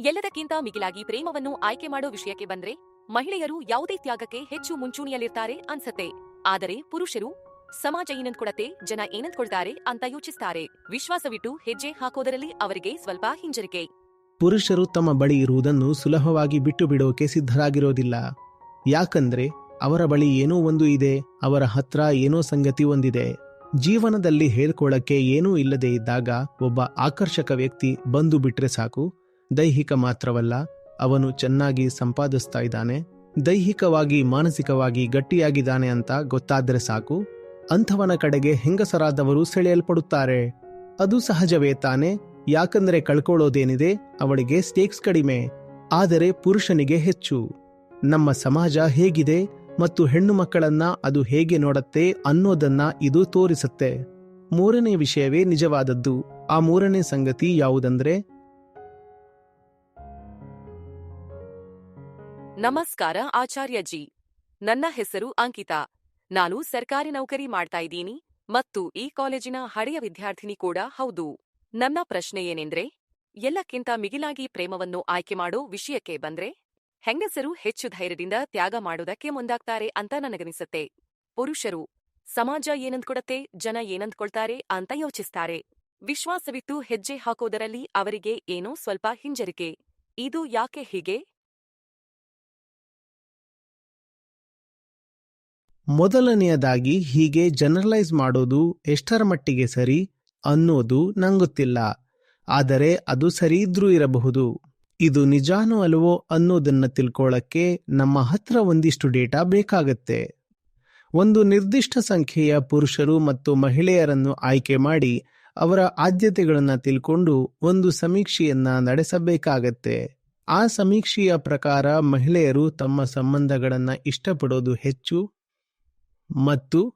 ಎಲ್ಲದಕ್ಕಿಂತ ಮಿಗಿಲಾಗಿ ಪ್ರೇಮವನ್ನು ಆಯ್ಕೆ ಮಾಡೋ ವಿಷಯಕ್ಕೆ ಬಂದ್ರೆ ಮಹಿಳೆಯರು ಯಾವುದೇ ತ್ಯಾಗಕ್ಕೆ ಹೆಚ್ಚು ಮುಂಚೂಣಿಯಲ್ಲಿರ್ತಾರೆ ಅನ್ಸತ್ತೆ. ಆದರೆ ಪುರುಷರು ಸಮಾಜ ಏನಂದ್ಕೊಡತ್ತೆ, ಜನ ಏನಂದ್ಕೊಳ್ತಾರೆ ಅಂತ ಯೋಚಿಸ್ತಾರೆ. ವಿಶ್ವಾಸವಿಟ್ಟು ಹೆಜ್ಜೆ ಹಾಕೋದರಲ್ಲಿ ಅವರಿಗೆ ಸ್ವಲ್ಪ ಹಿಂಜರಿಕೆ. ಪುರುಷರು ತಮ್ಮ ಬಳಿ ಇರುವುದನ್ನು ಸುಲಭವಾಗಿ ಬಿಟ್ಟು ಬಿಡೋಕೆ ಸಿದ್ಧರಾಗಿರೋದಿಲ್ಲ. ಯಾಕಂದ್ರೆ ಅವರ ಬಳಿ ಏನೋ ಒಂದು ಇದೆ, ಅವರ ಹತ್ರ ಏನೋ ಸಂಗತಿ ಒಂದಿದೆ. ಜೀವನದಲ್ಲಿ ಹೇಳ್ಕೊಳ್ಳಕ್ಕೆ ಏನೂ ಇಲ್ಲದೆ ಇದ್ದಾಗ ಒಬ್ಬ ಆಕರ್ಷಕ ವ್ಯಕ್ತಿ ಬಂದು ಬಿಟ್ರೆ ಸಾಕು ದೈಹಿಕ ಮಾತ್ರವಲ್ಲ, ಅವನು ಚೆನ್ನಾಗಿ ಸಂಪಾದಿಸ್ತಾ ಇದ್ದಾನೆ, ದೈಹಿಕವಾಗಿ, ಮಾನಸಿಕವಾಗಿ ಗಟ್ಟಿಯಾಗಿದ್ದಾನೆ ಅಂತ ಗೊತ್ತಾದರೆ ಸಾಕು. ಅಂಥವನ ಕಡೆಗೆ ಹೆಂಗಸರಾದವರು ಸೆಳೆಯಲ್ಪಡುತ್ತಾರೆ? ಅದು ಸಹಜವೇ ತಾನೆ, ಯಾಕಂದ್ರೆ ಕಳ್ಕೊಳ್ಳೋದೇನಿದೆ, ಅವಳಿಗೆ ಸ್ಟೇಕ್ಸ್ ಕಡಿಮೆ, ಆದರೆ ಪುರುಷನಿಗೆ ಹೆಚ್ಚು. ನಮ್ಮ ಸಮಾಜ ಹೇಗಿದೆ, ಮತ್ತು ಹೆಣ್ಣು ಮಕ್ಕಳನ್ನ ಅದು ಹೇಗೆ ನೋಡತ್ತೆ ಅನ್ನೋದನ್ನ ಇದು ತೋರಿಸುತ್ತೆ. ಮೂರನೇ ವಿಷಯವೇ ನಿಜವಾದದ್ದು. ಆ ಮೂರನೇ ಸಂಗತಿ ಯಾವುದಂದ್ರೆ ನಮಸ್ಕಾರ ಆಚಾರ್ಯ ಜಿ ನನ್ನ ಹೆಸರು ಅಂಕಿತಾ. ನಾನು ಸರ್ಕಾರಿ ನೌಕರಿ ಮಾಡ್ತಾ ಇದ್ದೀನಿ ಮತ್ತು ಈ ಕಾಲೇಜಿನ ಹಳೆಯ ವಿದ್ಯಾರ್ಥಿನಿ ಕೂಡ ಹೌದು. ನನ್ನ ಪ್ರಶ್ನೆ ಏನೆಂದ್ರೆ, ಎಲ್ಲಕ್ಕಿಂತ ಮಿಗಿಲಾಗಿ ಪ್ರೇಮವನ್ನು ಆಯ್ಕೆ ಮಾಡೋ ವಿಷಯಕ್ಕೆ ಬಂದ್ರೆ, ಹೆಂಗಸರು ಹೆಚ್ಚು ಧೈರ್ಯದಿಂದ ತ್ಯಾಗ ಮಾಡೋದಕ್ಕೆ ಮುಂದಾಗ್ತಾರೆ ಅಂತ ನನಗನಿಸುತ್ತೆ. ಪುರುಷರು, ಸಮಾಜ ಏನಂದ್ಕೊಡತ್ತೆ, ಜನ ಏನಂದ್ಕೊಳ್ತಾರೆ ಅಂತ ಯೋಚಿಸ್ತಾರೆ. ವಿಶ್ವಾಸವಿತ್ತು ಹೆಜ್ಜೆ ಹಾಕೋದರಲ್ಲಿ ಅವರಿಗೆ ಏನೋ ಸ್ವಲ್ಪ ಹಿಂಜರಿಕೆ. ಇದು ಯಾಕೆ ಹೀಗೆ? ಮೊದಲನೆಯದಾಗಿ ಹೀಗೆ ಜನರಲೈಸ್ ಮಾಡೋದು ಎಷ್ಟರ ಮಟ್ಟಿಗೆ ಸರಿ ಅನ್ನೋದು ನಂಗೊತ್ತಿಲ್ಲ. ಆದರೆ ಅದು ಸರಿ ಇದ್ರೂ ಇರಬಹುದು. ಇದು ನಿಜಾನೋ ಅಲ್ವೋ ಅನ್ನೋದನ್ನ ತಿಳ್ಕೊಳ್ಳಕ್ಕೆ ನಮ್ಮ ಹತ್ರ ಒಂದಿಷ್ಟು ಡೇಟಾ ಬೇಕಾಗತ್ತೆ. ಒಂದು ನಿರ್ದಿಷ್ಟ ಸಂಖ್ಯೆಯ ಪುರುಷರು ಮತ್ತು ಮಹಿಳೆಯರನ್ನು ಆಯ್ಕೆ ಮಾಡಿ ಅವರ ಆದ್ಯತೆಗಳನ್ನ ತಿಳ್ಕೊಂಡು ಒಂದು ಸಮೀಕ್ಷೆಯನ್ನ ನಡೆಸಬೇಕಾಗತ್ತೆ. ಆ ಸಮೀಕ್ಷೆಯ ಪ್ರಕಾರ ಮಹಿಳೆಯರು ತಮ್ಮ ಸಂಬಂಧಗಳನ್ನ ಇಷ್ಟಪಡೋದು ಹೆಚ್ಚು ಮತ್ತು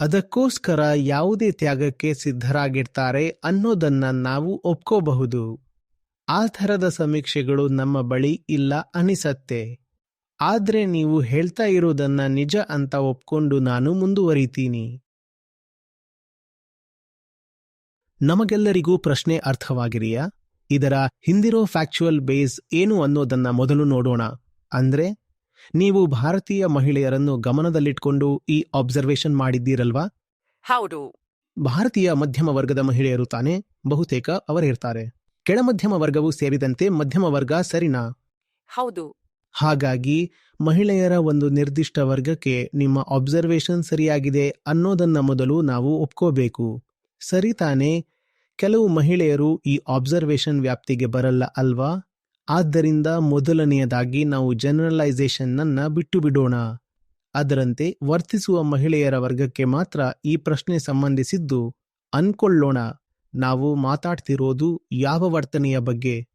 ಅದಕ್ಕೋಸ್ಕರ ಯಾವುದೇ ತ್ಯಾಗಕ್ಕೆ ಸಿದ್ಧರಾಗಿರ್ತಾರೆ ಅನ್ನೋದನ್ನ ನಾವು ಒಪ್ಕೋಬಹುದು. ಆ ಥರದ ಸಮೀಕ್ಷೆಗಳು ನಮ್ಮ ಬಳಿ ಇಲ್ಲ ಅನಿಸತ್ತೆ. ಆದ್ರೆ ನೀವು ಹೇಳ್ತಾ ಇರೋದನ್ನ ನಿಜ ಅಂತ ಒಪ್ಕೊಂಡು ನಾನು ಮುಂದುವರಿತೀನಿ. ನಮಗೆಲ್ಲರಿಗೂ ಪ್ರಶ್ನೆ ಅರ್ಥವಾಗಿದೆಯಾ? ಇದರ ಹಿಂದಿರೋ ಫ್ಯಾಕ್ಚುಯಲ್ ಬೇಸ್ ಏನು ಅನ್ನೋದನ್ನ ಮೊದಲು ನೋಡೋಣ. ಅಂದ್ರೆ ನೀವು ಭಾರತೀಯ ಮಹಿಳೆಯರನ್ನು ಗಮನದಲ್ಲಿಟ್ಕೊಂಡು ಈ ಅಬ್ಸರ್ವೇಷನ್ ಮಾಡಿದ್ದೀರಲ್ವಾ? ಹೌದು. ಭಾರತೀಯ ಮಧ್ಯಮ ವರ್ಗದ ಮಹಿಳೆಯರು ತಾನೇ? ಬಹುತೇಕ ಅವರಿರ್ತಾರೆ ಕೆಳಮಧ್ಯಮ ವರ್ಗವು ಸೇರಿದಂತೆ ಮಧ್ಯಮ ವರ್ಗ ಸರಿನಾ? ಹೌದು. ಹಾಗಾಗಿ ಮಹಿಳೆಯರ ಒಂದು ನಿರ್ದಿಷ್ಟ ವರ್ಗಕ್ಕೆ ನಿಮ್ಮ ಅಬ್ಸರ್ವೇಷನ್ ಸರಿಯಾಗಿದೆ ಅನ್ನೋದನ್ನ ಮೊದಲು ನಾವು ಒಪ್ಕೋಬೇಕು. ಸರಿ ತಾನೇ? ಕೆಲವು ಮಹಿಳೆಯರು ಈ ಅಬ್ಸರ್ವೇಷನ್ ವ್ಯಾಪ್ತಿಗೆ ಬರಲ್ಲ ಅಲ್ವಾ? ಆದ್ದರಿಂದ ಮೊದಲನೆಯದಾಗಿ ನಾವು ಜನರಲೈಸೇಷನ್ ಅನ್ನ ಬಿಟ್ಟು ಬಿಡೋಣ ಅದರಂತೆ ವರ್ತಿಸುವ ಮಹಿಳೆಯರ ವರ್ಗಕ್ಕೆ ಮಾತ್ರ ಈ ಪ್ರಶ್ನೆ ಸಂಬಂಧಿಸಿದ್ದು ಅನ್ಕೊಳ್ಳೋಣ. ನಾವು ಮಾತಾಡ್ತಿರೋದು ಯಾವ ವರ್ತನೆಯ ಬಗ್ಗೆ?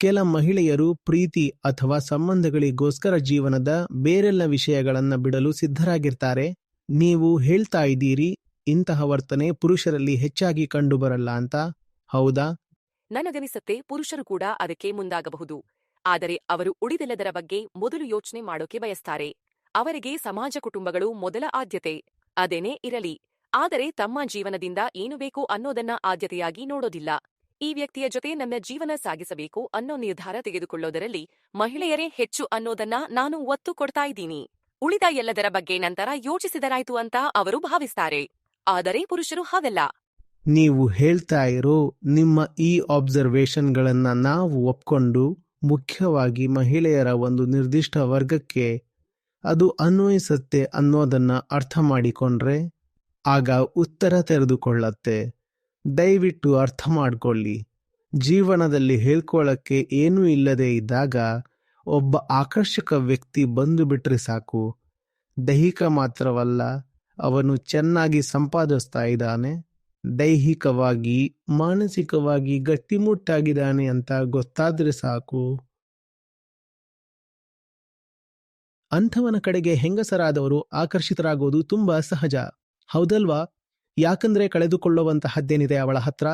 ಕೆಲ ಮಹಿಳೆಯರು ಪ್ರೀತಿ ಅಥವಾ ಸಂಬಂಧಗಳಿಗೋಸ್ಕರ ಜೀವನದ ಬೇರೆಲ್ಲ ವಿಷಯಗಳನ್ನು ಬಿಡಲು ಸಿದ್ಧರಾಗಿರ್ತಾರೆ. ನೀವು ಹೇಳ್ತಾ ಇದ್ದೀರಿ, ಇಂತಹ ವರ್ತನೆ ಪುರುಷರಲ್ಲಿ ಹೆಚ್ಚಾಗಿ ಕಂಡುಬರಲ್ಲ ಅಂತ. ಹೌದಾ? ನನಗನಿಸತ್ತೆ ಪುರುಷರು ಕೂಡ ಅದಕ್ಕೆ ಮುಂದಾಗಬಹುದು. ಆದರೆ ಅವರು ಉಳಿದೆಲ್ಲದರ ಬಗ್ಗೆ ಮೊದಲು ಯೋಚನೆ ಮಾಡೋಕೆ ಬಯಸ್ತಾರೆ. ಅವರಿಗೆ ಸಮಾಜ ಕುಟುಂಬಗಳು ಮೊದಲ ಆದ್ಯತೆ. ಅದೇನೇ ಇರಲಿ. ಆದರೆ ತಮ್ಮ ಜೀವನದಿಂದ ಏನು ಬೇಕು ಅನ್ನೋದನ್ನ ಆದ್ಯತೆಯಾಗಿ ನೋಡೋದಿಲ್ಲ. ಈ ವ್ಯಕ್ತಿಯ ಜೊತೆ ನನ್ನ ಜೀವನ ಸಾಗಿಸಬೇಕು ಅನ್ನೋ ನಿರ್ಧಾರ ತೆಗೆದುಕೊಳ್ಳೋದರಲ್ಲಿ ಮಹಿಳೆಯರೇ ಹೆಚ್ಚು ಅನ್ನೋದನ್ನ ನಾನು ಒತ್ತು ಕೊಡ್ತಾ ಇದ್ದೀನಿ. ಉಳಿದ ಎಲ್ಲದರ ಬಗ್ಗೆ ನಂತರ ಯೋಚಿಸಿದರಾಯ್ತು ಅಂತ ಅವರು ಭಾವಿಸ್ತಾರೆ. ಆದರೆ ಪುರುಷರು ಹಾಗಲ್ಲ. ನೀವು ಹೇಳ್ತಾ ಇರೋ ನಿಮ್ಮ ಈ ಆಬ್ಸರ್ವೇಷನ್ಗಳನ್ನು ನಾವು ಒಪ್ಕೊಂಡು ಮುಖ್ಯವಾಗಿ ಮಹಿಳೆಯರ ಒಂದು ನಿರ್ದಿಷ್ಟ ವರ್ಗಕ್ಕೆ ಅದು ಅನ್ವಯಿಸುತ್ತೆ ಅನ್ನೋದನ್ನ ಅರ್ಥ ಮಾಡಿಕೊಂಡ್ರೆ ಆಗ ಉತ್ತರ ತೆರೆದುಕೊಳ್ಳತ್ತೆ. ದಯವಿಟ್ಟು ಅರ್ಥ ಮಾಡಿಕೊಳ್ಳಿ. ಜೀವನದಲ್ಲಿ ಹೇಳ್ಕೊಳ್ಳಕ್ಕೆ ಏನೂ ಇಲ್ಲದೆ ಇದ್ದಾಗ ಒಬ್ಬ ಆಕರ್ಷಕ ವ್ಯಕ್ತಿ ಬಂದು ಬಿಟ್ರೆ ಸಾಕು. ದೈಹಿಕ ಮಾತ್ರವಲ್ಲ, ಅವನು ಚೆನ್ನಾಗಿ ಸಂಪಾದಿಸ್ತಾ ಇದ್ದಾನೆ. ದೈಹಿಕವಾಗಿ, ಮಾನಸಿಕವಾಗಿ ಗಟ್ಟಿಮುಟ್ಟಾಗಿದ್ದಾನೆ ಅಂತ ಗೊತ್ತಾದ್ರೆ ಸಾಕು. ಅಂಥವನ ಕಡೆಗೆ ಹೆಂಗಸರಾದವರು ಆಕರ್ಷಿತರಾಗೋದು ತುಂಬಾ ಸಹಜ. ಹೌದಲ್ವಾ? ಯಾಕಂದ್ರೆ ಕಳೆದುಕೊಳ್ಳುವಂತಹದ್ದೇನಿದೆ ಅವಳ ಹತ್ರ?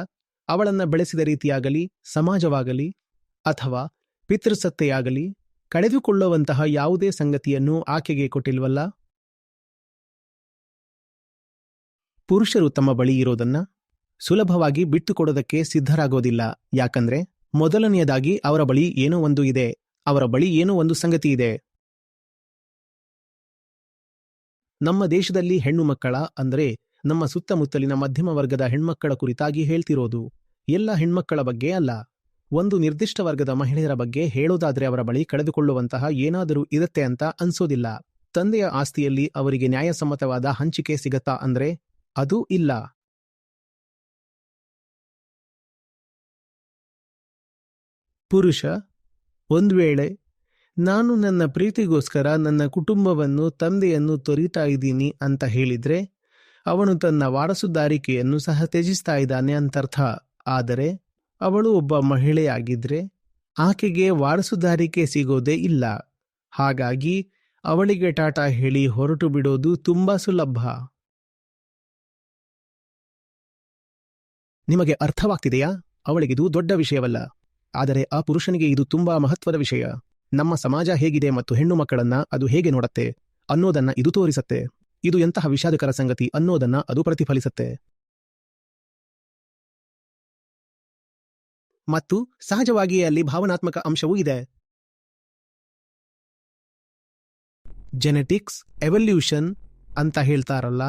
ಅವಳನ್ನ ಬೆಳೆಸಿದ ರೀತಿಯಾಗಲಿ, ಸಮಾಜವಾಗಲಿ, ಅಥವಾ ಪಿತೃಸತ್ತೆಯಾಗಲಿ ಕಳೆದುಕೊಳ್ಳುವಂತಹ ಯಾವುದೇ ಸಂಗತಿಯನ್ನು ಆಕೆಗೆ ಕೊಟ್ಟಿಲ್ವಲ್ಲ? ಪುರುಷರು ತಮ್ಮ ಬಳಿ ಇರೋದನ್ನ ಸುಲಭವಾಗಿ ಬಿಟ್ಟುಕೊಡೋದಕ್ಕೆ ಸಿದ್ಧರಾಗೋದಿಲ್ಲ. ಯಾಕಂದ್ರೆ ಮೊದಲನೆಯದಾಗಿ ಅವರ ಬಳಿ ಏನೋ ಒಂದು ಇದೆ. ಅವರ ಬಳಿ ಏನೋ ಒಂದು ಸಂಗತಿ ಇದೆ. ನಮ್ಮ ದೇಶದಲ್ಲಿ ಹೆಣ್ಣು ಮಕ್ಕಳ ಅಂದ್ರೆ ನಮ್ಮ ಸುತ್ತಮುತ್ತಲಿನ ಮಧ್ಯಮ ವರ್ಗದ ಹೆಣ್ಮಕ್ಕಳ ಕುರಿತಾಗಿ ಹೇಳ್ತಿರೋದು. ಎಲ್ಲ ಹೆಣ್ಮಕ್ಕಳ ಬಗ್ಗೆ ಅಲ್ಲ. ಒಂದು ನಿರ್ದಿಷ್ಟ ವರ್ಗದ ಮಹಿಳೆಯರ ಬಗ್ಗೆ ಹೇಳೋದಾದ್ರೆ ಅವರ ಬಳಿ ಕಳೆದುಕೊಳ್ಳುವಂತಹ ಏನಾದರೂ ಇರುತ್ತೆ ಅಂತ ಅನ್ಸೋದಿಲ್ಲ. ತಂದೆಯ ಆಸ್ತಿಯಲ್ಲಿ ಅವರಿಗೆ ನ್ಯಾಯಸಮ್ಮತವಾದ ಹಂಚಿಕೆ ಸಿಗತ್ತಾ ಅಂದ್ರೆ ಅದು ಇಲ್ಲ. ಪುರುಷ, ಒಂದು ವೇಳೆ ನಾನು ನನ್ನ ಪ್ರೀತಿಗೋಸ್ಕರ ನನ್ನ ಕುಟುಂಬವನ್ನು, ತಂದೆಯನ್ನು ತೊರಿತಾ ಇದ್ದೀನಿ ಅಂತ ಹೇಳಿದ್ರೆ, ಅವನು ತನ್ನ ವಾರಸುದಾರಿಕೆಯನ್ನು ಸಹ ತ್ಯಜಿಸ್ತಾ ಇದ್ದಾನೆ ಅಂತರ್ಥ. ಆದರೆ ಅವಳು ಒಬ್ಬ ಮಹಿಳೆಯಾಗಿದ್ರೆ ಆಕೆಗೆ ವಾರಸುದಾರಿಕೆ ಸಿಗೋದೇ ಇಲ್ಲ. ಹಾಗಾಗಿ ಅವಳಿಗೆ ಟಾಟಾ ಹೇಳಿ ಹೊರಟು ಬಿಡೋದು ತುಂಬಾ ಸುಲಭ. ನಿಮಗೆ ಅರ್ಥವಾಗ್ತಿದೆಯಾ? ಅವಳಿಗಿದು ದೊಡ್ಡ ವಿಷಯವಲ್ಲ. ಆದರೆ ಆ ಪುರುಷನಿಗೆ ಇದು ತುಂಬಾ ಮಹತ್ವದ ವಿಷಯ. ನಮ್ಮ ಸಮಾಜ ಹೇಗಿದೆ ಮತ್ತು ಹೆಣ್ಣು ಮಕ್ಕಳನ್ನ ಅದು ಹೇಗೆ ನೋಡತ್ತೆ? ಅನ್ನೋದನ್ನ ಇದು ತೋರಿಸತ್ತೆ. ಇದು ಎಂತಹ ವಿಷಾದಕರ ಸಂಗತಿ ಅನ್ನೋದನ್ನ ಅದು ಪ್ರತಿಫಲಿಸತ್ತೆ. ಮತ್ತು ಸಹಜವಾಗಿಯೇ ಅಲ್ಲಿ ಭಾವನಾತ್ಮಕ ಅಂಶವೂ ಇದೆ. ಜೆನೆಟಿಕ್ಸ್ ಎವಲ್ಯೂಷನ್ ಅಂತ ಹೇಳ್ತಾರಲ್ಲ.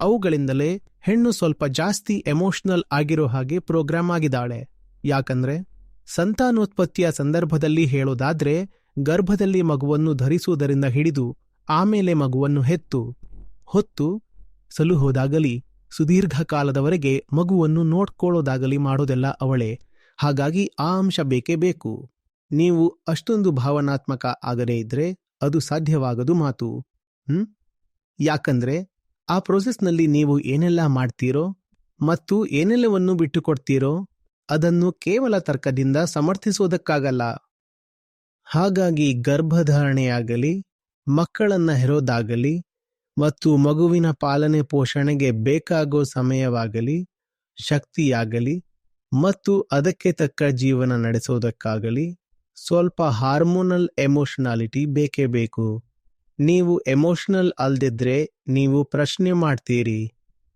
ಅವುಗಳಿಂದಲೇ ಹೆಣ್ಣು ಸ್ವಲ್ಪ ಜಾಸ್ತಿ ಎಮೋಷನಲ್ ಆಗಿರೋ ಹಾಗೆ ಪ್ರೋಗ್ರಾಮ್ ಆಗಿದ್ದಾಳೆ. ಯಾಕಂದ್ರೆ ಸಂತಾನೋತ್ಪತ್ತಿಯ ಸಂದರ್ಭದಲ್ಲಿ ಹೇಳೋದಾದ್ರೆ ಗರ್ಭದಲ್ಲಿ ಮಗುವನ್ನು ಧರಿಸುವುದರಿಂದ ಹಿಡಿದು ಆಮೇಲೆ ಮಗುವನ್ನು ಹೆತ್ತು. ಹೊತ್ತು ಸಲುಹೋದಾಗಲಿ ಸುದೀರ್ಘ ಕಾಲದವರೆಗೆ ಮಗುವನ್ನು ನೋಡ್ಕೊಳ್ಳೋದಾಗಲಿ ಮಾಡೋದೆಲ್ಲ ಅವಳೆ. ಹಾಗಾಗಿ ಆ ಅಂಶ ಬೇಕೇ ಬೇಕು. ನೀವು ಅಷ್ಟೊಂದು ಭಾವನಾತ್ಮಕ ಆಗದೇ ಇದ್ರೆ ಅದು ಸಾಧ್ಯವಾಗದು ಮಾತು. ಹ್ಮ್? ಯಾಕಂದ್ರೆ ಆ ಪ್ರೋಸೆಸ್ನಲ್ಲಿ ನೀವು ಏನೆಲ್ಲ ಮಾಡ್ತೀರೋ ಮತ್ತು ಏನೆಲ್ಲವನ್ನು ಬಿಟ್ಟುಕೊಡ್ತೀರೋ ಅದನ್ನು ಕೇವಲ ತರ್ಕದಿಂದ ಸಮರ್ಥಿಸುವುದಕ್ಕಾಗಲ್ಲ ಹಾಗಾಗಿ ಗರ್ಭಧಾರಣೆಯಾಗಲಿ, ಮಕ್ಕಳನ್ನ ಹೆರೋದಾಗಲಿ ಮತ್ತು ಮಗುವಿನ ಪಾಲನೆ ಪೋಷಣೆಗೆ ಬೇಕಾಗೋ ಸಮಯವಾಗಲಿ, ಶಕ್ತಿಯಾಗಲಿ ಮತ್ತು ಅದಕ್ಕೆ ತಕ್ಕ ಜೀವನ ನಡೆಸೋದಕ್ಕಾಗಲಿ ಸ್ವಲ್ಪ ಹಾರ್ಮೋನಲ್ ಎಮೋಷನಾಲಿಟಿ ಬೇಕೇ ಬೇಕು. ನೀವು ಎಮೋಷನಲ್ ಅಲ್ದಿದ್ರೆ ನೀವು ಪ್ರಶ್ನೆ ಮಾಡ್ತೀರಿ.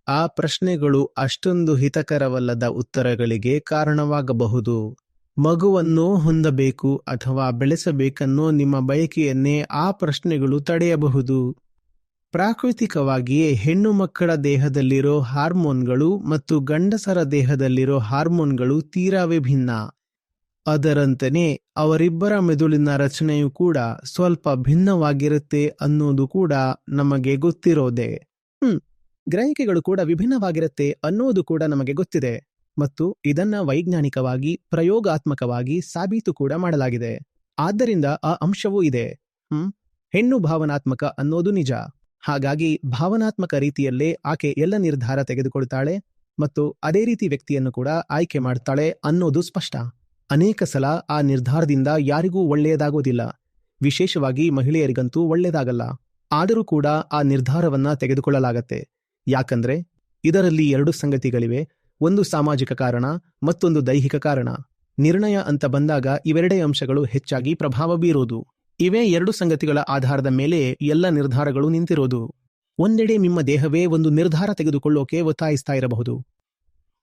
ಆ ಪ್ರಶ್ನೆಗಳು ಅಷ್ಟೊಂದು ಹಿತಕರವಲ್ಲದ ಉತ್ತರಗಳಿಗೆ ಕಾರಣವಾಗಬಹುದು. ಮಗುವನ್ನು ಹೊಂದಬೇಕು ಅಥವಾ ಬೆಳೆಸಬೇಕನ್ನೋ ನಿಮ್ಮ ಬಯಕೆಯನ್ನೇ ಆ ಪ್ರಶ್ನೆಗಳು ತಡೆಯಬಹುದು. ಪ್ರಾಕೃತಿಕವಾಗಿಯೇ ಹೆಣ್ಣು ಮಕ್ಕಳ ದೇಹದಲ್ಲಿರೋ ಹಾರ್ಮೋನ್ಗಳು ಮತ್ತು ಗಂಡಸರ ದೇಹದಲ್ಲಿರೋ ಹಾರ್ಮೋನ್ಗಳು ತೀರಾ ವಿಭಿನ್ನ ಅದರಂತೆಯೇ ಅವರಿಬ್ಬರ ಮೆದುಳಿನ ರಚನೆಯು ಕೂಡ ಸ್ವಲ್ಪ ಭಿನ್ನವಾಗಿರುತ್ತೆ ಅನ್ನೋದು ಕೂಡ ನಮಗೆ ಗೊತ್ತಿರೋದೆ. ಹ್ಮ್, ಗ್ರಹಿಕೆಗಳು ಕೂಡ ವಿಭಿನ್ನವಾಗಿರುತ್ತೆ ಅನ್ನೋದು ಕೂಡ ನಮಗೆ ಗೊತ್ತಿದೆ. ಮತ್ತು ಇದನ್ನ ವೈಜ್ಞಾನಿಕವಾಗಿ, ಪ್ರಯೋಗಾತ್ಮಕವಾಗಿ ಸಾಬೀತು ಕೂಡ ಮಾಡಲಾಗಿದೆ. ಆದ್ದರಿಂದ ಆ ಅಂಶವೂ ಇದೆ. ಹ್ಮ್, ಹೆಣ್ಣು ಭಾವನಾತ್ಮಕ ಅನ್ನೋದು ನಿಜ. ಹಾಗಾಗಿ ಭಾವನಾತ್ಮಕ ರೀತಿಯಲ್ಲೇ ಆಕೆ ಎಲ್ಲ ನಿರ್ಧಾರ ತೆಗೆದುಕೊಳ್ತಾಳೆ ಮತ್ತು ಅದೇ ರೀತಿ ವ್ಯಕ್ತಿಯನ್ನು ಕೂಡ ಆಯ್ಕೆ ಮಾಡ್ತಾಳೆ ಅನ್ನೋದು ಸ್ಪಷ್ಟ. ಅನೇಕ ಸಲ ಆ ನಿರ್ಧಾರದಿಂದ ಯಾರಿಗೂ ಒಳ್ಳೆಯದಾಗೋದಿಲ್ಲ. ವಿಶೇಷವಾಗಿ ಮಹಿಳೆಯರಿಗಂತೂ ಒಳ್ಳೆಯದಾಗಲ್ಲ. ಆದರೂ ಕೂಡ ಆ ನಿರ್ಧಾರವನ್ನ ತೆಗೆದುಕೊಳ್ಳಲಾಗತ್ತೆ. ಯಾಕಂದ್ರೆ, ಇದರಲ್ಲಿ ಎರಡು ಸಂಗತಿಗಳಿವೆ. ಒಂದು ಸಾಮಾಜಿಕ ಕಾರಣ, ಮತ್ತೊಂದು ದೈಹಿಕ ಕಾರಣ. ನಿರ್ಣಯ ಅಂತ ಬಂದಾಗ ಇವೆರಡೇ ಅಂಶಗಳು ಹೆಚ್ಚಾಗಿ ಪ್ರಭಾವ ಬೀರೋದು. ಇವೇ ಎರಡು ಸಂಗತಿಗಳ ಆಧಾರದ ಮೇಲೆ ಎಲ್ಲ ನಿರ್ಧಾರಗಳು ನಿಂತಿರೋದು. ಒಂದೆಡೆ ನಿಮ್ಮ ದೇಹವೇ ಒಂದು ನಿರ್ಧಾರ ತೆಗೆದುಕೊಳ್ಳೋಕೆ ಒತ್ತಾಯಿಸ್ತಾ ಇರಬಹುದು.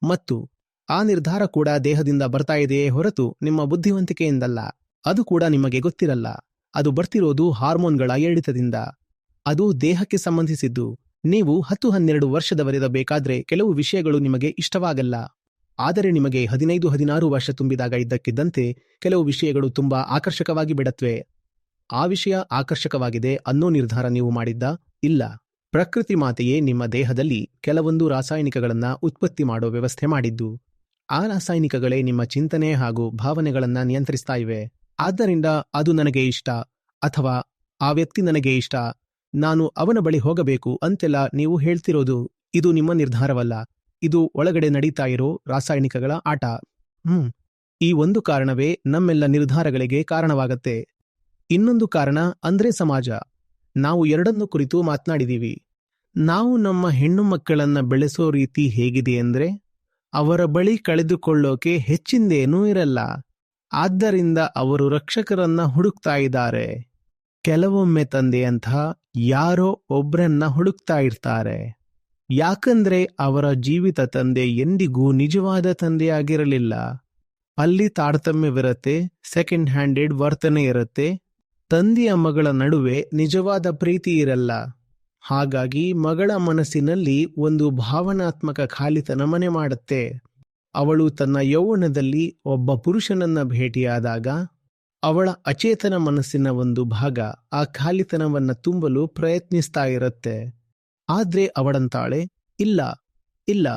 ಮತ್ತು ಆ ನಿರ್ಧಾರ ಕೂಡ ದೇಹದಿಂದ ಬರ್ತಾ ಇದೆಯೇ ಹೊರತು ನಿಮ್ಮ ಬುದ್ಧಿವಂತಿಕೆಯಿಂದಲ್ಲ. ಅದು ಕೂಡ ನಿಮಗೆ ಗೊತ್ತಿರಲ್ಲ. ಅದು ಬರ್ತಿರೋದು ಹಾರ್ಮೋನ್ಗಳ ಏಳಿತದಿಂದ ಅದು ದೇಹಕ್ಕೆ ಸಂಬಂಧಿಸಿದ್ದು. ನೀವು ಹತ್ತು ಹನ್ನೆರಡು ವರ್ಷದವರಿರಬೇಕಾದ್ರೆ ಕೆಲವು ವಿಷಯಗಳು ನಿಮಗೆ ಇಷ್ಟವಾಗಲ್ಲ. ಆದರೆ ನಿಮಗೆ ಹದಿನೈದು ಹದಿನಾರು ವರ್ಷ ತುಂಬಿದಾಗ ಇದ್ದಕ್ಕಿದ್ದಂತೆ ಕೆಲವು ವಿಷಯಗಳು ತುಂಬಾ ಆಕರ್ಷಕವಾಗಿ ಬಿಡತ್ವೆ. ಆ ವಿಷಯ ಆಕರ್ಷಕವಾಗಿದೆ ಅನ್ನೋ ನಿರ್ಧಾರ ನೀವು ಮಾಡಿದ್ದ? ಇಲ್ಲ. ಪ್ರಕೃತಿ ಮಾತೆಯೇ ನಿಮ್ಮ ದೇಹದಲ್ಲಿ ಕೆಲವೊಂದು ರಾಸಾಯನಿಕಗಳನ್ನ ಉತ್ಪತ್ತಿ ಮಾಡೋ ವ್ಯವಸ್ಥೆ ಮಾಡಿದ್ದು. ಆ ರಾಸಾಯನಿಕಗಳೇ ನಿಮ್ಮ ಚಿಂತನೆ ಹಾಗೂ ಭಾವನೆಗಳನ್ನ ನಿಯಂತ್ರಿಸ್ತಾ ಇವೆ. ಆದ್ದರಿಂದ ಅದು ನನಗೆ ಇಷ್ಟ, ಅಥವಾ ಆ ವ್ಯಕ್ತಿ ನನಗೆ ಇಷ್ಟ, ನಾನು ಅವನ ಬಳಿ ಹೋಗಬೇಕು ಅಂತೆಲ್ಲ ನೀವು ಹೇಳ್ತಿರೋದು, ಇದು ನಿಮ್ಮ ನಿರ್ಧಾರವಲ್ಲ. ಇದು ಒಳಗಡೆ ನಡೀತಾ ಇರೋ ರಾಸಾಯನಿಕಗಳ ಆಟ. ಹ್ಮ್. ಈ ಒಂದು ಕಾರಣವೇ ನಮ್ಮೆಲ್ಲ ನಿರ್ಧಾರಗಳಿಗೆ ಕಾರಣವಾಗತ್ತೆ. ಇನ್ನೊಂದು ಕಾರಣ ಅಂದ್ರೆ ಸಮಾಜ. ನಾವು ಎರಡನ್ನು ಕುರಿತು ಮಾತನಾಡಿದೀವಿ. ನಾವು ನಮ್ಮ ಹೆಣ್ಣು ಮಕ್ಕಳನ್ನ ಬೆಳೆಸೋ ರೀತಿ ಹೇಗಿದೆ ಅಂದ್ರೆ ಅವರ ಬಳಿ ಕಳೆದುಕೊಳ್ಳೋಕೆ ಹೆಚ್ಚಿಂದೇನೂ ಇರಲ್ಲ. ಆದ್ದರಿಂದ ಅವರು ರಕ್ಷಕರನ್ನ ಹುಡುಕ್ತಾ ಇದ್ದಾರೆ. ಕೆಲವೊಮ್ಮೆ ತಂದೆಯಂಥ ಯಾರೋ ಒಬ್ರನ್ನ ಹುಡುಕ್ತಾ ಇರ್ತಾರೆ. ಯಾಕಂದ್ರೆ ಅವರ ಜೀವಿತ ತಂದೆ ಎಂದಿಗೂ ನಿಜವಾದ ತಂದೆಯಾಗಿರಲಿಲ್ಲ. ಅಲ್ಲಿ ತಾರತಮ್ಯವಿರತ್ತೆ ಸೆಕೆಂಡ್ ಹ್ಯಾಂಡೆಡ್ ವರ್ತನೆ ಇರುತ್ತೆ. ತಂದೆಯ ಮಗಳ ನಡುವೆ ನಿಜವಾದ ಪ್ರೀತಿ ಇರಲ್ಲ. ಹಾಗಾಗಿ ಮಗಳ ಮನಸ್ಸಿನಲ್ಲಿ ಒಂದು ಭಾವನಾತ್ಮಕ ಖಾಲಿತನ ಮನೆ ಮಾಡುತ್ತೆ. ಅವಳು ತನ್ನ ಯೌವನದಲ್ಲಿ ಒಬ್ಬ ಪುರುಷನನ್ನ ಭೇಟಿಯಾದಾಗ ಅವಳ ಅಚೇತನ ಮನಸ್ಸಿನ ಒಂದು ಭಾಗ ಆ ಖಾಲಿತನವನ್ನ ತುಂಬಲು ಪ್ರಯತ್ನಿಸ್ತಾ ಇರುತ್ತೆ. ಆದ್ರೆ ಅವಳಂತಾಳೆ, ಇಲ್ಲ ಇಲ್ಲ,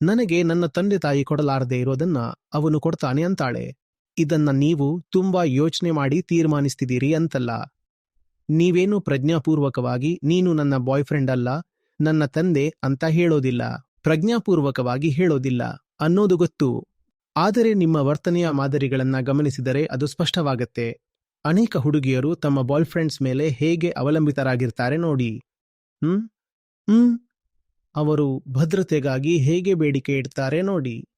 ನನಗೆ ನನ್ನ ತಂದೆ ತಾಯಿ ಕೊಡಲಾರದೆ ಇರೋದನ್ನ ಅವನು ಕೊಡ್ತಾನೆ ಅಂತಾಳೆ. ಇದನ್ನ ನೀವು ತುಂಬಾ ಯೋಚನೆ ಮಾಡಿ ತೀರ್ಮಾನಿಸ್ತಿದ್ದೀರಿ ಅಂತಲ್ಲ. ನೀವೇನು ಪ್ರಜ್ಞಾಪೂರ್ವಕವಾಗಿ ನೀನು ನನ್ನ ಬಾಯ್ ಫ್ರೆಂಡ್ ಅಲ್ಲ, ನನ್ನ ತಂದೆ ಅಂತ ಹೇಳೋದಿಲ್ಲ. ಪ್ರಜ್ಞಾಪೂರ್ವಕವಾಗಿ ಹೇಳೋದಿಲ್ಲ ಅನ್ನೋದು ಗೊತ್ತು. ಆದರೆ ನಿಮ್ಮ ವರ್ತನೆಯ ಮಾದರಿಗಳನ್ನ ಗಮನಿಸಿದರೆ ಅದು ಸ್ಪಷ್ಟವಾಗತ್ತೆ. ಅನೇಕ ಹುಡುಗಿಯರು ತಮ್ಮ ಬಾಯ್ ಫ್ರೆಂಡ್ಸ್ ಮೇಲೆ ಹೇಗೆ ಅವಲಂಬಿತರಾಗಿರ್ತಾರೆ ನೋಡಿ. ಹ್ಮ್? ಹ್ಮ್? ಅವರು ಭದ್ರತೆಗಾಗಿ ಹೇಗೆ ಬೇಡಿಕೆ ಇಡ್ತಾರೆ ನೋಡಿ.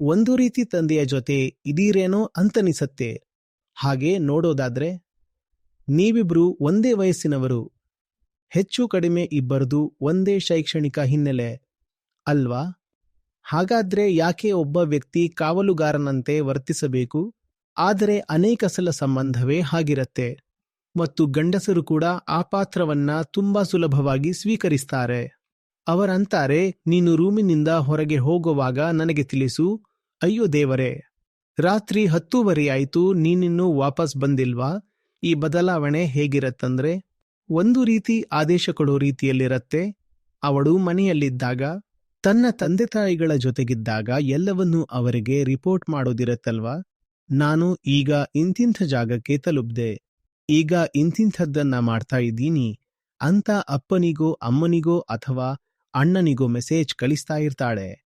ಒಂದು ರೀತಿ ತಂದೆಯ ಜೊತೆ ಇದೀರೇನೋ ಅಂತನಿಸತ್ತೆ. ಹಾಗೆ ನೋಡೋದಾದ್ರೆ ನೀವಿಬ್ರು ಒಂದೇ ವಯಸ್ಸಿನವರು. ಹೆಚ್ಚು ಕಡಿಮೆ ಇಬ್ಬರದು ಒಂದೇ ಶೈಕ್ಷಣಿಕ ಹಿನ್ನೆಲೆ. ಅಲ್ವಾ? ಹಾಗಾದ್ರೆ ಯಾಕೆ ಒಬ್ಬ ವ್ಯಕ್ತಿ ಕಾವಲುಗಾರನಂತೆ ವರ್ತಿಸಬೇಕು? ಆದರೆ ಅನೇಕ ಸಲ ಸಂಬಂಧವೇ ಹಾಗಿರತ್ತೆ. ಮತ್ತು ಗಂಡಸರು ಕೂಡ ಆ ಪಾತ್ರವನ್ನ ತುಂಬಾ ಸುಲಭವಾಗಿ ಸ್ವೀಕರಿಸ್ತಾರೆ. ಅವರಂತಾರೆ, ನೀನು ರೂಮಿನಿಂದ ಹೊರಗೆ ಹೋಗುವಾಗ ನನಗೆ ತಿಳಿಸು. ಅಯ್ಯೋ ದೇವರೇ! ರಾತ್ರಿ ಹತ್ತೂವರೆಯಾಯ್ತು ನೀನಿನ್ನೂ ವಾಪಸ್ ಬಂದಿಲ್ವಾ? ಈ ಬದಲಾವಣೆ ಹೇಗಿರತ್ತಂದ್ರೆ, ಒಂದು ರೀತಿ ಆದೇಶ ಕೊಡೋ ರೀತಿಯಲ್ಲಿರತ್ತೆ. ಅವಳು ಮನೆಯಲ್ಲಿದ್ದಾಗ, ತನ್ನ ತಂದೆ ತಾಯಿಗಳ ಜೊತೆಗಿದ್ದಾಗ ಎಲ್ಲವನ್ನೂ ಅವರಿಗೆ ರಿಪೋರ್ಟ್ ಮಾಡೋದಿರತ್ತಲ್ವಾ? ನಾನು ಈಗ ಇಂತಿಂಥ ಜಾಗಕ್ಕೆ ತಲುಪ್ದೆ. ಈಗ ಇಂತಿಂಥದ್ದನ್ನ ಮಾಡ್ತಾ ಇದ್ದೀನಿ. ಅಂತ ಅಪ್ಪನಿಗೋ, ಅಮ್ಮನಿಗೋ ಅಥವಾ ಅಣ್ಣನಿಗೋ ಮೆಸೇಜ್ ಕಳಿಸ್ತಾ ಇರ್ತಾಳೆ.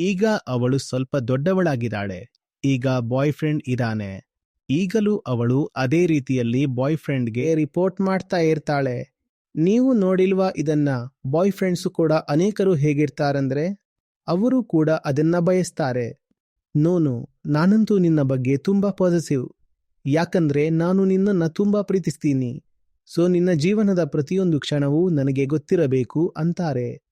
ಈಗ ಅವಳು ಸ್ವಲ್ಪ ದೊಡ್ಡವಳಾಗಿದ್ದಾಳೆ. ಈಗ ಬಾಯ್ ಫ್ರೆಂಡ್ ಇದಾನೆ ಈಗಲೂ ಅವಳು ಅದೇ ರೀತಿಯಲ್ಲಿ ಬಾಯ್ ಫ್ರೆಂಡ್ಗೆ ರಿಪೋರ್ಟ್ ಮಾಡ್ತಾ ಇರ್ತಾಳೆ. ನೀವು ನೋಡಿಲ್ವಾ ಇದನ್ನ? ಬಾಯ್ ಫ್ರೆಂಡ್ಸು ಕೂಡ ಅನೇಕರು ಹೇಗಿರ್ತಾರಂದ್ರೆ, ಅವರು ಕೂಡ ಅದನ್ನ ಬಯಸ್ತಾರೆ. ನೋನು, ನಾನಂತೂ ನಿನ್ನ ಬಗ್ಗೆ ತುಂಬಾ ಪಾಸಿಟಿವ್. ಯಾಕಂದ್ರೆ ನಾನು ನಿನ್ನನ್ನ ತುಂಬಾ ಪ್ರೀತಿಸ್ತೀನಿ. ಸೊ, ನಿನ್ನ ಜೀವನದ ಪ್ರತಿಯೊಂದು ಕ್ಷಣವೂ ನನಗೆ ಗೊತ್ತಿರಬೇಕು ಅಂತಾರೆ.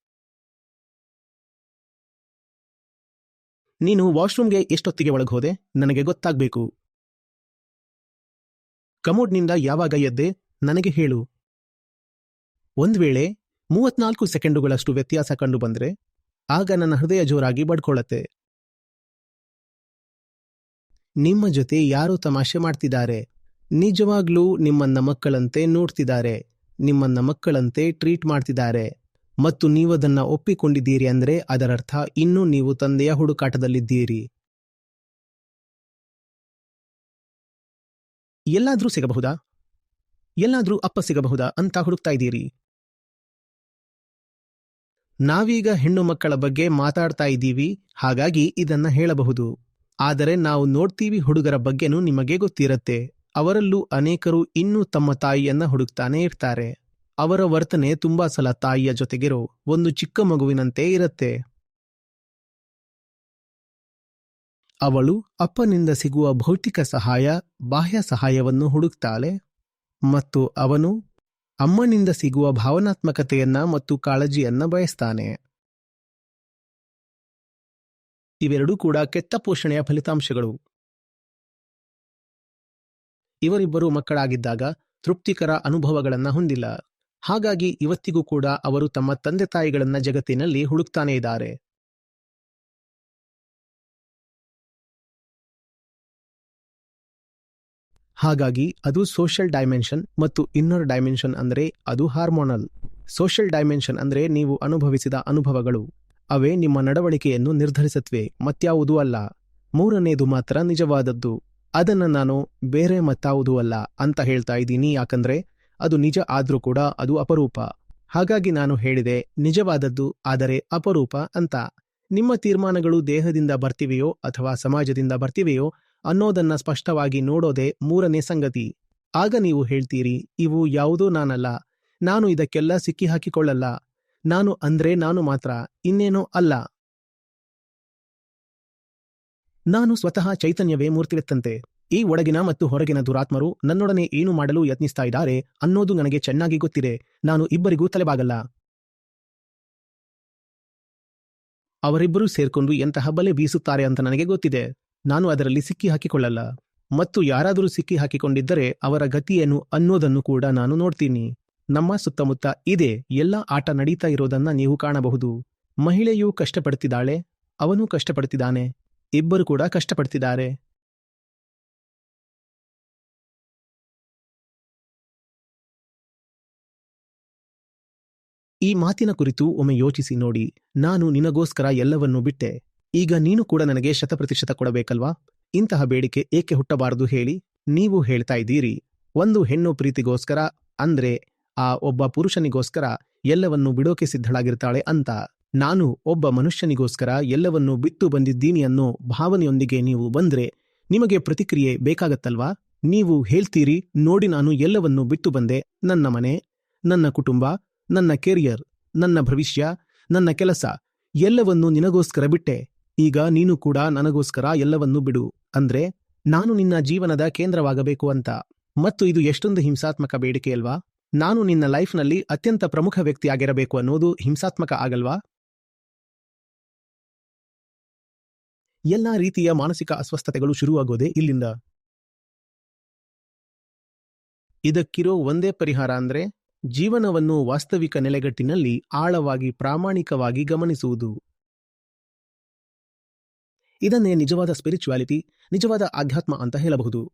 ನೀನು ವಾಶ್ರೂಮ್ಗೆ ಎಷ್ಟೊತ್ತಿಗೆ ಒಳಗೆ ಹೋದೆ ನನಗೆ ಗೊತ್ತಾಗ್ಬೇಕು. ಕಮೋಡ್ನಿಂದ ಯಾವಾಗ ಎದ್ದೆ? ನನಗೆ ಹೇಳು. ಒಂದು ವೇಳೆ ಮೂವತ್ನಾಲ್ಕು ಸೆಕೆಂಡುಗಳಷ್ಟು ವ್ಯತ್ಯಾಸ ಕಂಡು ಬಂದ್ರೆ ಆಗ ನನ್ನ ಹೃದಯ ಜೋರಾಗಿ ಬಡ್ಕೊಳ್ಳತ್ತೆ ನಿಮ್ಮ ಜೊತೆ ಯಾರೋ ತಮಾಷೆ ಮಾಡ್ತಿದ್ದಾರೆ. ನಿಜವಾಗ್ಲೂ ನಿಮ್ಮನ್ನ ಮಕ್ಕಳಂತೆ ನೋಡ್ತಿದ್ದಾರೆ. ನಿಮ್ಮನ್ನ ಮಕ್ಕಳಂತೆ ಟ್ರೀಟ್ ಮಾಡ್ತಿದ್ದಾರೆ. ಮತ್ತು ನೀವದನ್ನ ಒಪ್ಪಿಕೊಂಡಿದ್ದೀರಿ ಅಂದ್ರೆ ಅದರರ್ಥ ಇನ್ನೂ ನೀವು ತಂದೆಯ ಹುಡುಕಾಟದಲ್ಲಿದ್ದೀರಿ. ಎಲ್ಲಾದ್ರೂ ಸಿಗಬಹುದಾ? ಎಲ್ಲಾದ್ರೂ ಅಪ್ಪ ಸಿಗಬಹುದಾ ಅಂತ ಹುಡುಕ್ತಾ ಇದ್ದೀರಿ. ನಾವೀಗ ಹೆಣ್ಣು ಮಕ್ಕಳ ಬಗ್ಗೆ ಮಾತಾಡ್ತಾ ಇದ್ದೀವಿ, ಹಾಗಾಗಿ ಇದನ್ನ ಹೇಳಬಹುದು. ಆದರೆ ನಾವು ನೋಡ್ತೀವಿ ಹುಡುಗರ ಬಗ್ಗೆನೂ ನಿಮಗೆ ಗೊತ್ತಿರತ್ತೆ. ಅವರಲ್ಲೂ ಅನೇಕರು ಇನ್ನೂ ತಮ್ಮ ತಾಯಿಯನ್ನ ಹುಡುಕ್ತಾನೆ ಇರ್ತಾರೆ. ಅವರ ವರ್ತನೆ ತುಂಬಾ ಸಲ ತಾಯಿಯ ಜೊತೆಗಿರೋ ಒಂದು ಚಿಕ್ಕ ಮಗುವಿನಂತೆ ಇರತ್ತೆ. ಅವಳು ಅಪ್ಪನಿಂದ ಸಿಗುವ ಭೌತಿಕ ಸಹಾಯ, ಬಾಹ್ಯ ಸಹಾಯವನ್ನು ಹುಡುಕ್ತಾಳೆ ಮತ್ತು ಅವನು ಅಮ್ಮನಿಂದ ಸಿಗುವ ಭಾವನಾತ್ಮಕತೆಯನ್ನ ಮತ್ತು ಕಾಳಜಿಯನ್ನ ಬಯಸ್ತಾನೆ. ಇವೆರಡೂ ಕೂಡ ಕೆಟ್ಟ ಪೋಷಣೆಯ ಫಲಿತಾಂಶಗಳು. ಇವರಿಬ್ಬರು ಮಕ್ಕಳಾಗಿದ್ದಾಗ ತೃಪ್ತಿಕರ ಅನುಭವಗಳನ್ನು ಹೊಂದಿಲ್ಲ. ಹಾಗಾಗಿ ಇವತ್ತಿಗೂ ಕೂಡ ಅವರು ತಮ್ಮ ತಂದೆ ತಾಯಿಗಳನ್ನ ಜಗತ್ತಿನಲ್ಲಿ ಹುಡುಕ್ತಾನೆ ಇದ್ದಾರೆ. ಹಾಗಾಗಿ ಅದು ಸೋಷಿಯಲ್ ಡೈಮೆನ್ಷನ್ ಮತ್ತು ಇನ್ನರ್ ಡೈಮೆನ್ಷನ್ ಅಂದ್ರೆ ಅದು ಹಾರ್ಮೋನಲ್ ಸೋಷಿಯಲ್ ಡೈಮೆನ್ಷನ್ ಅಂದ್ರೆ ನೀವು ಅನುಭವಿಸಿದ ಅನುಭವಗಳು. ಅವೇ ನಿಮ್ಮ ನಡವಳಿಕೆಯನ್ನು ನಿರ್ಧರಿಸತ್ವೆ, ಮತ್ಯಾವುದೂ ಅಲ್ಲ. ಮೂರನೇದು ಮಾತ್ರ ನಿಜವಾದದ್ದು. ಅದನ್ನ ನಾನು ಬೇರೆ ಮತ್ತಾವುದೂ ಅಲ್ಲ ಅಂತ ಹೇಳ್ತಾ ಇದ್ದೀನಿ ಯಾಕಂದ್ರೆ ಅದು ನಿಜ ಆದ್ರೂ ಕೂಡ ಅದು ಅಪರೂಪ. ಹಾಗಾಗಿ ನಾನು ಹೇಳಿದೆ, ನಿಜವಾದದ್ದು ಆದರೆ ಅಪರೂಪ ಅಂತ. ನಿಮ್ಮ ತೀರ್ಮಾನಗಳು ದೇಹದಿಂದ ಬರ್ತಿವೆಯೋ ಅಥವಾ ಸಮಾಜದಿಂದ ಬರ್ತಿವೆಯೋ ಅನ್ನೋದನ್ನ ಸ್ಪಷ್ಟವಾಗಿ ನೋಡೋದೇ ಮೂರನೇ ಸಂಗತಿ. ಆಗ ನೀವು ಹೇಳ್ತೀರಿ, ಇವು ಯಾವುದೂ ನಾನಲ್ಲ. ನಾನು ಇದಕ್ಕೆಲ್ಲ ಸಿಕ್ಕಿ ಹಾಕಿಕೊಳ್ಳಲ್ಲ ನಾನು ಅಂದ್ರೆ ನಾನು ಮಾತ್ರ, ಇನ್ನೇನೋ ಅಲ್ಲ. ನಾನು ಸ್ವತಃ ಚೈತನ್ಯವೇ ಮೂರ್ತಿವೆತ್ತಂತೆ ಈ ಒಳಗಿನ ಮತ್ತು ಹೊರಗಿನ ದುರಾತ್ಮರು ನನ್ನೊಡನೆ ಏನು ಮಾಡಲು ಯತ್ನಿಸ್ತಾ ಇದ್ದಾರೆ ಅನ್ನೋದು ನನಗೆ ಚೆನ್ನಾಗಿ ಗೊತ್ತಿದೆ. ನಾನು ಇಬ್ಬರಿಗೂ ತಲೆಬಾಗಲ್ಲ. ಅವರಿಬ್ಬರೂ ಸೇರ್ಕೊಂಡು ಎಂತಹ ಬಲೆ ಬೀಸುತ್ತಾರೆ ಅಂತ ನನಗೆ ಗೊತ್ತಿದೆ. ನಾನು ಅದರಲ್ಲಿ ಸಿಕ್ಕಿ ಹಾಕಿಕೊಳ್ಳಲ್ಲ. ಮತ್ತು ಯಾರಾದರೂ ಸಿಕ್ಕಿ ಹಾಕಿಕೊಂಡಿದ್ದರೆ ಅವರ ಗತಿಯೇನು ಅನ್ನೋದನ್ನು ಕೂಡ ನಾನು ನೋಡ್ತೀನಿ. ನಮ್ಮ ಸುತ್ತಮುತ್ತ ಇದೆ ಎಲ್ಲ ಆಟ ನಡೀತಾ ಇರೋದನ್ನ ನೀವು ಕಾಣಬಹುದು. ಮಹಿಳೆಯು ಕಷ್ಟಪಡ್ತಿದ್ದಾಳೆ, ಅವನು ಕಷ್ಟಪಡ್ತಿದ್ದಾನೆ, ಇಬ್ಬರು ಕೂಡ ಕಷ್ಟಪಡ್ತಿದ್ದಾರೆ. ಈ ಮಾತಿನ ಕುರಿತು ಒಮ್ಮೆ ಯೋಚಿಸಿ ನೋಡಿ, ನಾನು ನಿನಗೋಸ್ಕರ ಎಲ್ಲವನ್ನೂ ಬಿಟ್ಟೆ. ಈಗ ನೀನು ಕೂಡ ನನಗೆ ಶತಪ್ರತಿಶತ ಕೊಡಬೇಕಲ್ವಾ? ಇಂತಹ ಬೇಡಿಕೆ ಏಕೆ ಹುಟ್ಟಬಾರದು ಹೇಳಿ ನೀವು ಹೇಳ್ತಾ ಇದ್ದೀರಿ. ಒಂದು ಹೆಣ್ಣು ಪ್ರೀತಿಗೋಸ್ಕರ ಅಂದ್ರೆ ಆ ಒಬ್ಬ ಪುರುಷನಿಗೋಸ್ಕರ ಎಲ್ಲವನ್ನೂ ಬಿಡೋಕೆ ಸಿದ್ಧಳಾಗಿರ್ತಾಳೆ ಅಂತ. ನಾನು ಒಬ್ಬ ಮನುಷ್ಯನಿಗೋಸ್ಕರ ಎಲ್ಲವನ್ನೂ ಬಿತ್ತು ಬಂದಿದ್ದೀನಿ ಅನ್ನೋ ಭಾವನೆಯೊಂದಿಗೆ ನೀವು ಬಂದ್ರೆ ನಿಮಗೆ ಪ್ರತಿಕ್ರಿಯೆ ಬೇಕಾಗತ್ತಲ್ವಾ? ನೀವು ಹೇಳ್ತೀರಿ, ನೋಡಿ ನಾನು ಎಲ್ಲವನ್ನೂ ಬಿಟ್ಟು ಬಂದೆ. ನನ್ನ ಮನೆ, ನನ್ನ ಕುಟುಂಬ, ನನ್ನ ಕೆರಿಯರ್, ನನ್ನ ಭವಿಷ್ಯ, ನನ್ನ ಕೆಲಸ ಎಲ್ಲವನ್ನೂ ನಿನಗೋಸ್ಕರ ಬಿಟ್ಟೆ. ಈಗ ನೀನು ಕೂಡ ನನಗೋಸ್ಕರ ಎಲ್ಲವನ್ನೂ ಬಿಡು. ಅಂದ್ರೆ, ನಾನು ನಿನ್ನ ಜೀವನದ ಕೇಂದ್ರವಾಗಬೇಕು ಅಂತ. ಮತ್ತು ಇದು ಎಷ್ಟೊಂದು ಹಿಂಸಾತ್ಮಕ ಬೇಡಿಕೆಯಲ್ವಾ ನಾನು ನಿನ್ನ ಲೈಫ್ನಲ್ಲಿ ಅತ್ಯಂತ ಪ್ರಮುಖ ವ್ಯಕ್ತಿಯಾಗಿರಬೇಕು ಅನ್ನೋದು ಹಿಂಸಾತ್ಮಕ ಆಗಲ್ವಾ? ಎಲ್ಲಾ ರೀತಿಯ ಮಾನಸಿಕ ಅಸ್ವಸ್ಥತೆಗಳು ಶುರುವಾಗೋದೆ ಇಲ್ಲಿಂದ. ಇದಕ್ಕಿರೋ ಒಂದೇ ಪರಿಹಾರ ಅಂದ್ರೆ, ಜೀವನವನ್ನು ವಾಸ್ತವಿಕ ನೆಲೆಗಟ್ಟಿನಲ್ಲಿ ಆಳವಾಗಿ ಪ್ರಾಮಾಣಿಕವಾಗಿ ಗಮನಿಸುವುದು. ಇದನ್ನೇ ನಿಜವಾದ ಸ್ಪಿರಿಚುವಾಲಿಟಿ ನಿಜವಾದ ಆಧ್ಯಾತ್ಮ ಅಂತ ಹೇಳಬಹುದು.